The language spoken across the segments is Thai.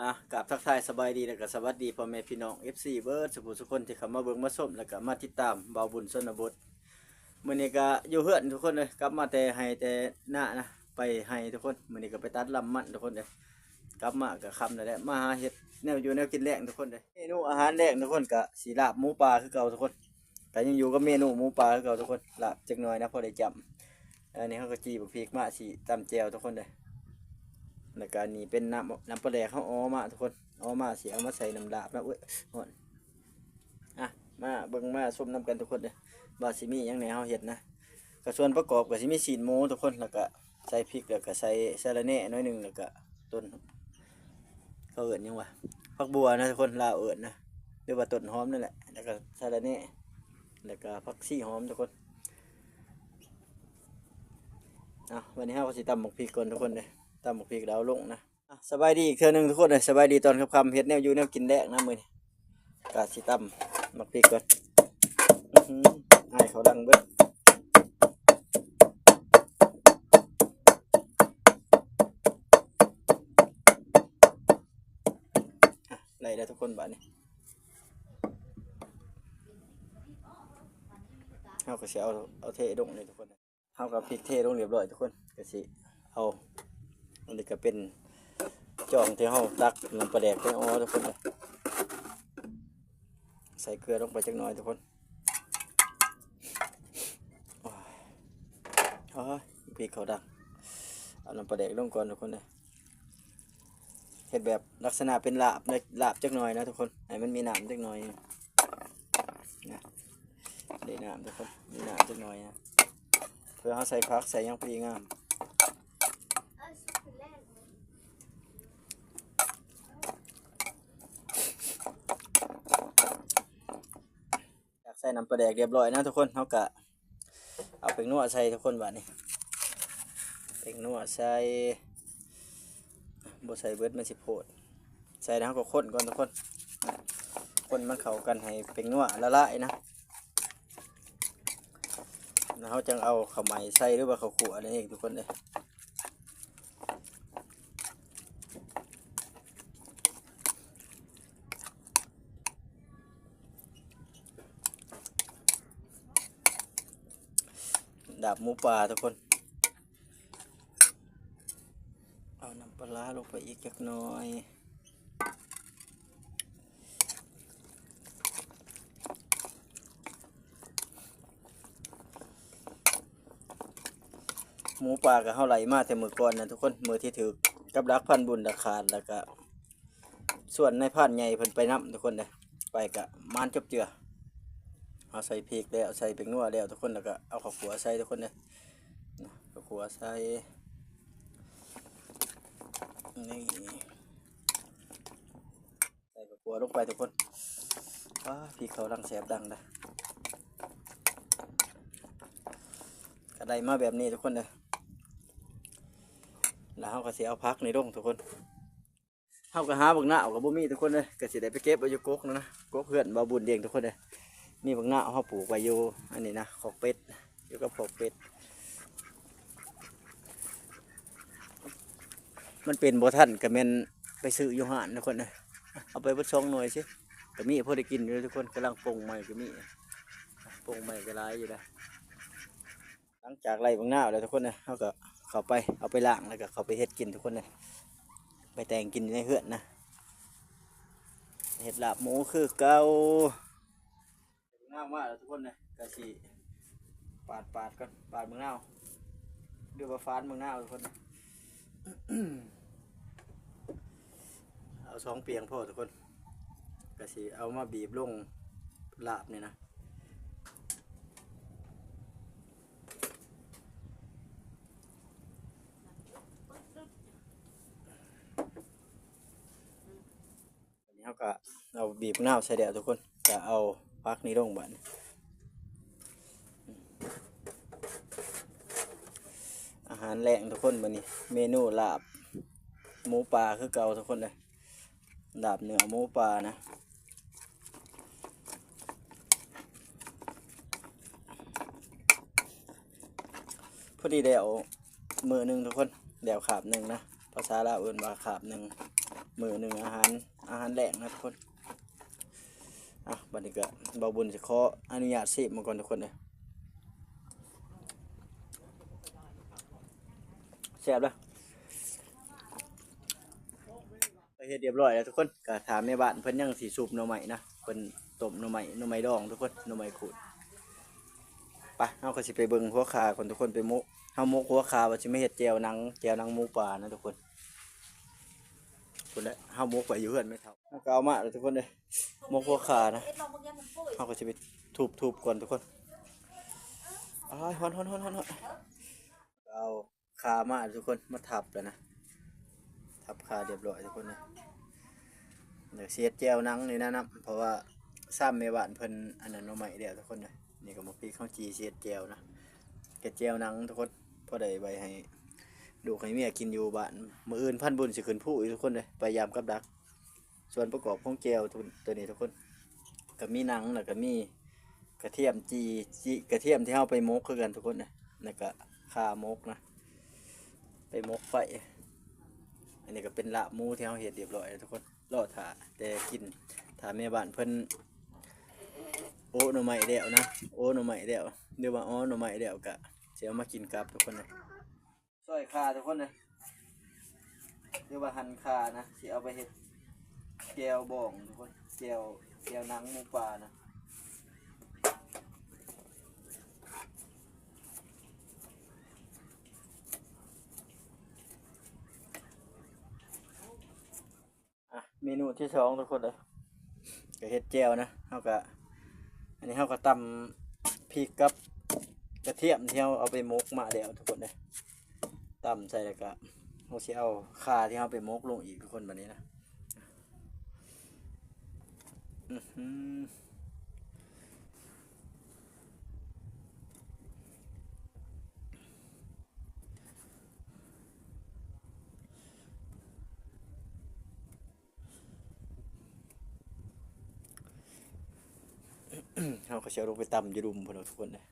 อะกับทักทายสบายดีแล้วก็สวัสดีพ่อแม่พี่น้อง FC เบิร์ดสุขุสุคนที่เข้ามาเบิ่งมาชมแล้วก็มาติดตามเบาบุญชนบทมื้อนี้ก็อยู่เฮือนทุกคนเลยกลับมาแต่ให้แต่หน้านะไปให้ทุกคนมื้อนี้ก็ไปตัดลำมันทุกคนเลยกลับมาก็ค่ำแล้วแหละมาหาเฮ็ดแนวอยู่แนวกินแรงทุกคนเลยเมนูอาหารแรงทุกคนก็สิลาบหมูปลาคือเก่าทุกคนก็ยังอยู่กับเมนูหมูปลาคือเก่าทุกคนลาบจักหน่อยนะพอได้จำอันนี้เขาก็จีบพริกมาสิตำแจวทุกคนเลย แล้วก็นี่เป็นน้ำน้ำปลาแดกเขาอ้อมาทุกคนอ้อมาเสียเอามาใส่น้ำดาบนะเว้ยหอนอะมาเบิ่งมาส้มน้ำกันทุกคนเลยบาซิมีหยังไหนเฮาเห็ดนะก็ส่วนประกอบก็สิมีสีนหมูทุกคนแล้วก็ใส่พริกแล้วก็ใส่สะระแหน่น้อยหนึ่งแล้วก็ต้นเขาเอิ้นยังวะผักบัวนะทุกคนลาวเอิ้นนะหรือว่าต้นหอมนั่นแหละแล้วก็สะระแหน่แล้วก็ผักชีหอมทุกคนอะวันนี้เฮาก็สิตำหมกพริกก่อนทุกคนเลย ตามหมกพริกดาวลงนะสบายดีอีกเทื่อหนึงทุกคนเลยสบายดีตอนค่ำเฮ็ดแนวอยู่แนวกินแรกนะมือนกาสิตำหมกพริกก่อนอื้อหืออ้ายเขาดังเบิดอะไล่ได้ทุกคนบัดนี้เฮาก็สิเอาเอาเทลงเลยทุกคนเฮากับพริกเทลงเรียบร้อยทุกคนก็สิเอา นนี้ก็เป็นจองที่เฮาตักลำปลาแดกไปอ๋อทุกคนเลยใส่เกลือลงไปจักหน่อยทุกคนโอ้ยโอ้ยพริกเขาดังเอาลำปลาแดกลงก่อนทุกคนเลยเห็ดแบบลักษณะเป็นลาบนะลาบจักหน่อยนะทุกคนให้มันมีหน้ำจักหน่อยนะได้น้ำทุกคนมีหน้ำจักหน่อยนะเพื่อเขาใส่พักใส่ยังพอดีงาม อยากใส่ น้ำปลาแดกเรียบร้อยนะทุกคนเขากะเอาเป็งนัวใส่ทุกคนบัดนี้เป็งนัวใส่บใส่เบิร์ดมันสิโพดใส่แล้วเราก็คนก่อนทุกคนคนมันเข้ากันให้เป็งนัวละลายนะแล้วเขาจังเอาข้าวไหม้ใส่หรือว่าข้าวขั่วอะไรเองทุกคนเลย ดาบหมูป่าทุกคน เอาน้ำปลาร้าลงไปอีกจักหน่อยหมูป่ากับเฮาไหลมาแต่มือก่อนนะทุกคนมือที่ถือกับรักพันบุญราคาดแล้วก็ส่วนในพันใหญ่เพิ่นไปนํทุกคนเลยไปกะมานจบเจือ เอาใส่พริกแล้วใส่เป็งนัวแล้วทุกคนแล้วก็เอาข้าวขัวใส่ทุกคนเลยข้าวขัวใส่นี่ใส่ข้าวขัวลงไปทุกคนว้าพริกเขาดังแสบดังนะก็ไดมาแบบนี้ทุกคนเลยแล้วเขาก็สิเอาพักในร่องทุกคนเขาก็หาบักหน้าเอากับบุมีทุกคนเลยก็สิได้ไปเก็บไว้อยู่กกนะนะกกเพื่อนบาบุญเลี้ยงทุกคนเลย มีบักหน้าเขาปลูกไว้อยู่อันนี้นะขอกเป็ดอยู่กับขอกเป็ด มันเป็นบ่ทันก็แมนไปซื้ออยู่หานทุกคนเลยเอาไปเบ่ชองหน่วยสิก็มีพอได้กินอยู่ทุกคนกำลังปรุงใหม่ก็มีปรุงใหม่ก็หลายอยู่นะหลังจากไล่บักหน้าแล้วทุกคนเลยเขาก็เข้าไปเอาไปล้างแล้วก็เข้าไปเฮ็ดกินทุกคนเลยไปแต่งกินในเฮือนนะเห็ดลาบหมูคือเก่า ง่ายมากเลยทุกคนเลยกะสีปาดปาดก่อนปาดมึงเน่าวเดือบฟ้านมึงเน่าวทุกคนนะเอาสองเปียงพ่อทุกคนกะสีเอามาบีบลงลาบนี่นะนี่เขาก็เอาบีบมะนาวใส่เดียวทุกคนก็เอา พักนี้ลงบันอาหารแรงทุกคนบันนี้ เมนูลาบหมูป่าคือเก่าทุกคนเลยลาบเนื้อหมูป่านะพอดีเดี๋ยวมือหนึ่งทุกคนเดี๋ยวขาบหนึ่งนะภาษาลาวอิ้นว่าขาบหนึ่งมือหนึ่งอาหารอาหารแหลงนะทุกคน อะบัดนี้ก็เบาบุญจะขออนุญาตสิมาก่อนทุกคนเลยแซ่บแล้วเฮ็ดเรียบร้อยแล้วทุกคนก็ถามแม่บ้านเพิ่นยังสิสูบหน่อไม้นะเพิ่นต้มหน่อไม้หน่อไม้ดองทุกคนหน่อไม้ขูดไปเฮาก็สิไปเบิ่งหัวขาคนทุกคนไปมุกเฮามกหัวขาว่าสิไม่เฮ็ดแจวหนังแจวหนังหมูป่านะทุกคน คนละเฮามกไปอยู่เฮือนไม่เท่าเฮาก็เอามาแล้วทุกคนเลยมกหัวขานะเฮาก็สิไปทุบๆก่อนทุกคนอ้ายฮอนฮอนฮอนฮอนฮอนเอาขามาทุกคนมาทับแล้วนะทับขาเรียบร้อยทุกคนนะเดี๋ยวเสียดแจวนังนี่นะนะเพราะว่าซ้ำในบ้านเพิ่นอันนั้นเอาใหม่เดียวทุกคนนะนี่ก็มาปีข้าวจีเสียดแจวนะเก็ดแจวนังทุกคนพอได้ไว้ให้ ดูให้เมียกินอยู่บ้านมืออื่นพันบุญสิขึ้นผู้อีกทุกคนเลยพยายามกับดัก ส่วนประกอบของแจวตัวนี้ทุกคนก็มีหนังแล้วก็มีกระเทียมจีจีกระเทียมที่เอาไปมกคือกันทุกคนนะแล้วก็ข่ามกนะ ไปมกไฟอันนี้ก็เป็นละมูที่เราเห็ดเรียบร้อยทุกคนรอถาแต่กินถาแม่บ้านเพิ่นโอ้หน่อไม้เดี่ยวนะโอ้หน่อไม้เดี่ยวเดี๋ยวว่าอ๋อหน่อไม้เดี่ยวกะเสียมากินกับทุกคนนะซ อยคาทุกคนนะเรียกว่าหันคานะสิเอาไปเฮ็ดแก้วบ่องทุกคนแก้วแก้วหนังหมูป่านะอะเมนูที่สองทุกคนเลยก็เฮ็ดแจ่วนะเฮาก็อันนี้เฮาก็ตำพริกกับกระเทียมที่เฮาเอาไปมกมาแล้วทุกคนเลย ตำใส่แล้วก็เราสิเอาข่าที่เราไปมกลงอีกทุกคนแบบนี้นะเราก็จะเอาลงไปตำอยูรุมพวกเราทุกคนเลย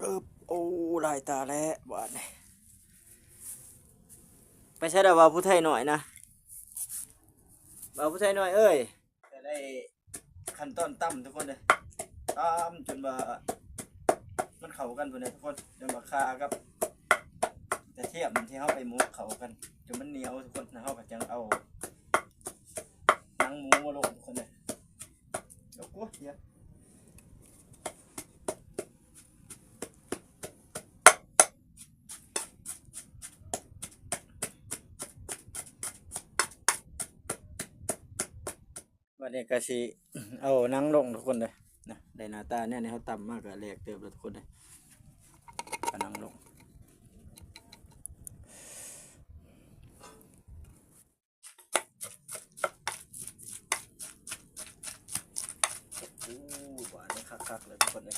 เออโอ้ลายตาแล้วบาดนี่ไปใช้ดาวาผู้ไทยหน่อยนะบาวผู้ไทยหน่อยเอ้ยจะได้ขั้นตอนตั้มทุกคนเลยตั้มจนว่ามันเข้ากันพุ่นเลยทุกคนจนว่าคากับแต่เทียมที่เขาไปมุกเขากันจนมันเหนียวทุกคนนะเขาก็จังเอาหนังหมูมาลงทุกคนเลยโอ้โหเหี้ย วันนี้ก็สิเอานั่งลงทุกคนเลยนะได้หน้าตาเนี่ยนี่เขาต่ำมากกับแหลกเติบแล้วทุกคนเลยก็นั่งลงหวานนี่คักๆเลยทุกคนเลย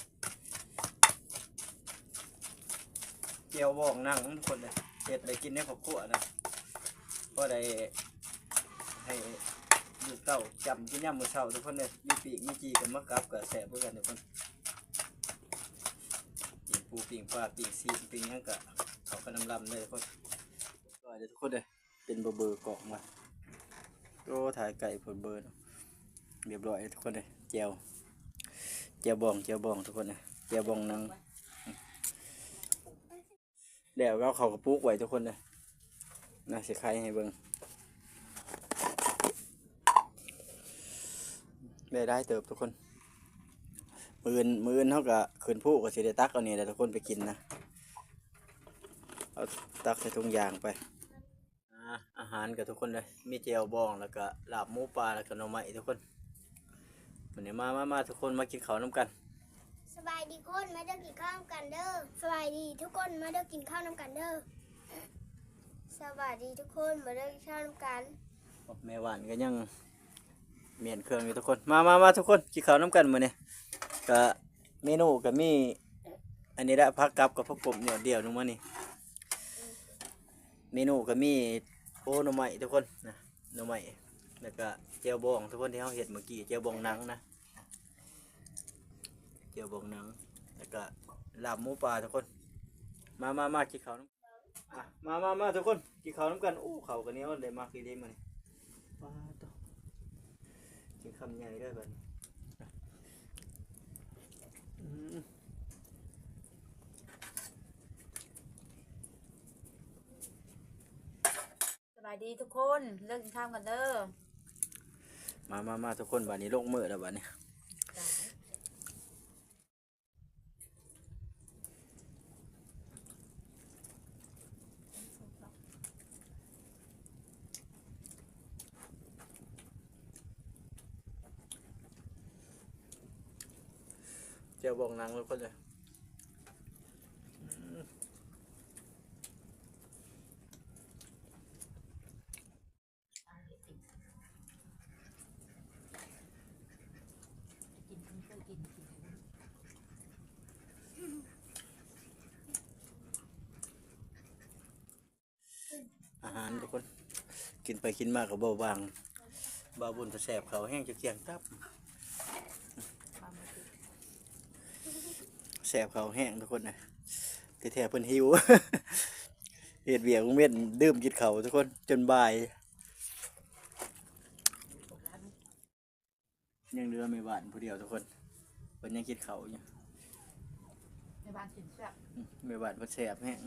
เจียวบองนั่งทุกคนเลยเห็ดได้กินในครอบครัวนะก็ได้ให้ ลูกเต้าจำกินยามมื้อเช้าทุกคนเลยมีปีกมีจีกันมะกับกับแสบเพื่อกันทุกคนปีกปูปีกปลาปีกซีนปีกหยังกะเขาก็นำลำเลยทุกคนก็เดี๋ยวทุกคนเลยเป็นเบอร์เบอร์เกาะมาโอ้ถ่ายไก่ผลเบอร์เนาะเรียบร้อยทุกคนเลยเจียวเจียวบองเจียวบองทุกคนเลยเจียวบองนังแล้วก็เขากระปุกไว้ทุกคนเลยน่าสิใครให้เบิ่ง ได้ได้เติบทุกคนมือนมือนเท่ากับขืนผู้กับสิได้ตักเอาเนี่ยแหละทุกคนไปกินนะเอาตักใส่ถุงยางไปอ่าอาหารกับทุกคนเลยมีเจียวบองแล้วก็ลาบหมูปลาแล้วก็หน่อไม้ทุกคนวันนี้มามามาทุกคนมากินข้าวน้ำกันสบายดีคนมาเด้อกินข้าวน้ำกันเด้อสบายดีทุกคนมาเด้อกินข้าวน้ำกันเด้อสบายดีทุกคนมาเด้อกินข้าวน้ำกันแม่หวานก็ยัง เมียนเครื่องอยู่ทุกคน มามามาทุกคนกินข้าวน้ำกันมื้อนี้ก็เมนูก็มี อันนี้ละพักกับกับพักกบเนี่ยเดียวนึงมานี่เมนูก็มีโอ้หน่อไม้ทุกคนนะหน่อไม้แล้วก็เจียวบองทุกคนที่เขาเห็ดเมื่อกี้เจียวบองนังนะเจียวบองนังแล้วก็ลาบหมูปลาทุกคน มามามากินข้าวน้ำอะมามามาทุกคนกินข้าวน้ำกันโอ้ข้าวกันเนี้ยวเลยมากอีเด้มานี่ว้าต กินคำใหญ่ได้บัดนี้อืมสบายดีทุกคนเลิกกินข้าวกันเด้อมามามาทุกคนบัดนี้ลงมือแล้วบัดนี้ เจ้าบอกนางทุกคนเลยกินเคยกินกินอาหารทุกคน กินไปกินมากับเบาบาง บาบุญจะแสบเขาแห้งจะเกียงตับ ความมาติด แส บเขาแห้งทุกคนนะที่แท้เพิ่นหิวเห็ดเบียกเม็ดดื่มกินเขาวทุกคนจนบ่ายผมร้านยังเหลือไม่บานผู้เดียวทุกคนเพิ่นยังกินเขาวอยู่ในบ้านกินแซ่บอืมไม่บานเพิ่นแสบแห้ง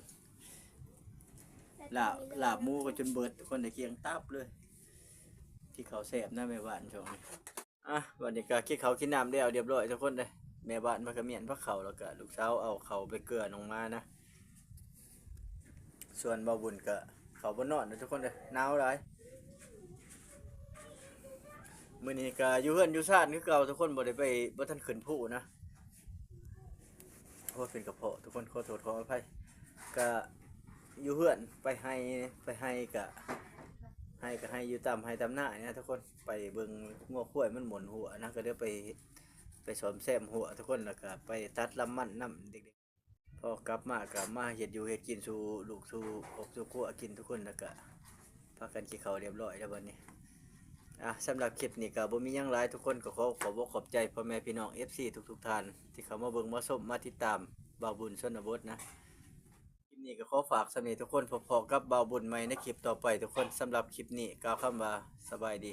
ลาบลาบหมูก็จนเบิดทุกคนได้เกียงตับเลย ที่เขาวแสบนะแม่บ้านช่วงนี้อะวันนี้ก็กินเขาวกินน้ำแล้วเรียบร้อยทุกคนเลย แม่บ้านพักกระเมียนพักเขาแล้วก็ลูกสาวเอาเขาไปเกลือลงมานะ ส่วนเบาบุญก็เขาบนนอนนะทุกคนเลยหนาวหลยมือนี้ก็อยู่เฮือนอยู่ซ่านคือเก่าทุกคนบ่ได้ไปบ่ทันขึ้นผู้นะโทษเป็นกระเพาะทุกคนขอโทษขออภัยก็อยู่เฮือนไปให้ไปให้ก็ให้ก็ให้อยู่ตามให้ตามหน้าเนี่ยทุกคนไปเบิ่งงัวข้วยมันหมุนหัวนะก็เดี๋ยวไป สอมแซมหัวทุกคนแล้วก็ไปตัดลำมันน้ำเด็กๆพอกลับมากลับมาเห็ดอยู่เห็ดกินสู่ลูกสู่อบสู่ครัวกินทุกคนแล้วก็พากันกินข้าวเรียบร้อยแล้ววันนี้อะสำหรับคลิปนี้ก็บ่มียังหลายทุกคนก็ขอขอบอกขอบใจพ่อแม่พี่น้อง FC ทุกๆท่านที่เข้ามาเบิ่งมาชมมาติดตามบ่าวบุญชนบทนะคลิปนี้ก็ขอฝากสำหรับทุกคนพอๆกับบ่าวบุญใหม่ในคลิปต่อไปทุกคนสำหรับคลิปนี้กล่าวคำว่าสบายดี